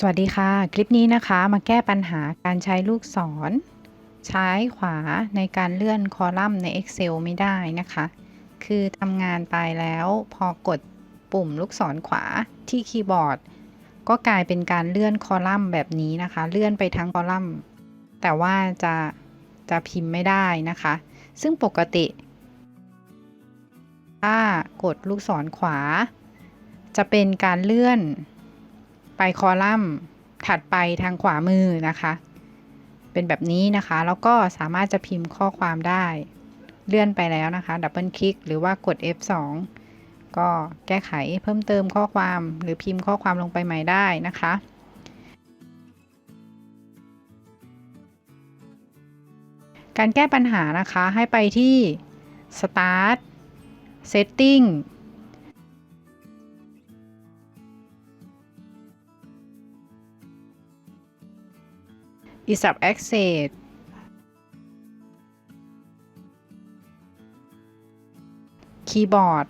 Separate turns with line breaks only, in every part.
สวัสดีค่ะ คลิปนี้นะคะมาแก้ปัญหาการใช้ลูกศร ใช้ขวาในการเลื่อนคอลัมน์ใน Excel ไม่ได้นะคะ คือทำงานไปแล้วพอกดปุ่มลูกศรขวาที่คีย์บอร์ด ก็กลายเป็นการเลื่อนคอลัมน์แบบนี้นะคะ เลื่อนไปทั้งคอลัมน์ แต่ว่าจะจะพิมพ์ไม่ได้นะคะ ซึ่งปกติ ถ้ากดลูกศรขวา จะเป็นการเลื่อน ไปคอลัมน์ถัดไปทางขวามือนะคะ เป็นแบบนี้นะคะ แล้วก็สามารถจะพิมพ์ข้อความได้ เลื่อนไปแล้วนะคะ ดับเบิลคลิกหรือว่ากด F2 ก็แก้ไขเพิ่มเติมข้อความหรือพิมพ์ข้อความลงไปใหม่ได้นะคะการแก้ปัญหานะคะให้ไปที่ Start Setting is up access คีย์บอร์ด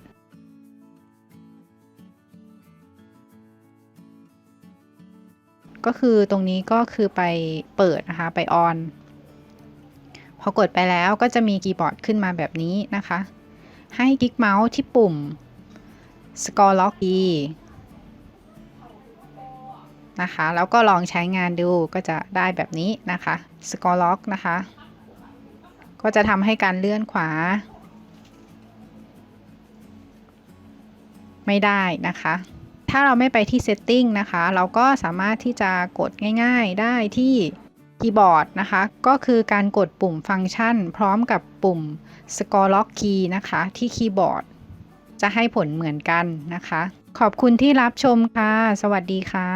ก็คือตรงนี้ก็คือไปเปิดนะคะ ไปออน พอกดไปแล้วก็จะมีคีย์บอร์ดขึ้นมาแบบนี้นะคะ ให้คลิกเมาส์ที่ปุ่ม Score Lock e นะคะ แล้วก็ลองใช้งานดูก็จะได้แบบนี้นะคะ Score Lock นะคะ ก็จะทำให้การเลื่อนขวา ไม่ได้นะคะ ถ้าเราไม่ไปที่ Setting นะคะ เราก็สามารถที่จะกดง่าย ๆได้ที่คีย์บอร์ดนะคะ ก็คือการกดปุ่มฟังก์ชัน พร้อมกับปุ่ม Score Lock Key นะคะ ที่คีย์บอร์ด จะให้ผลเหมือนกันนะคะขอบคุณที่รับชมค่ะ สวัสดีค่ะ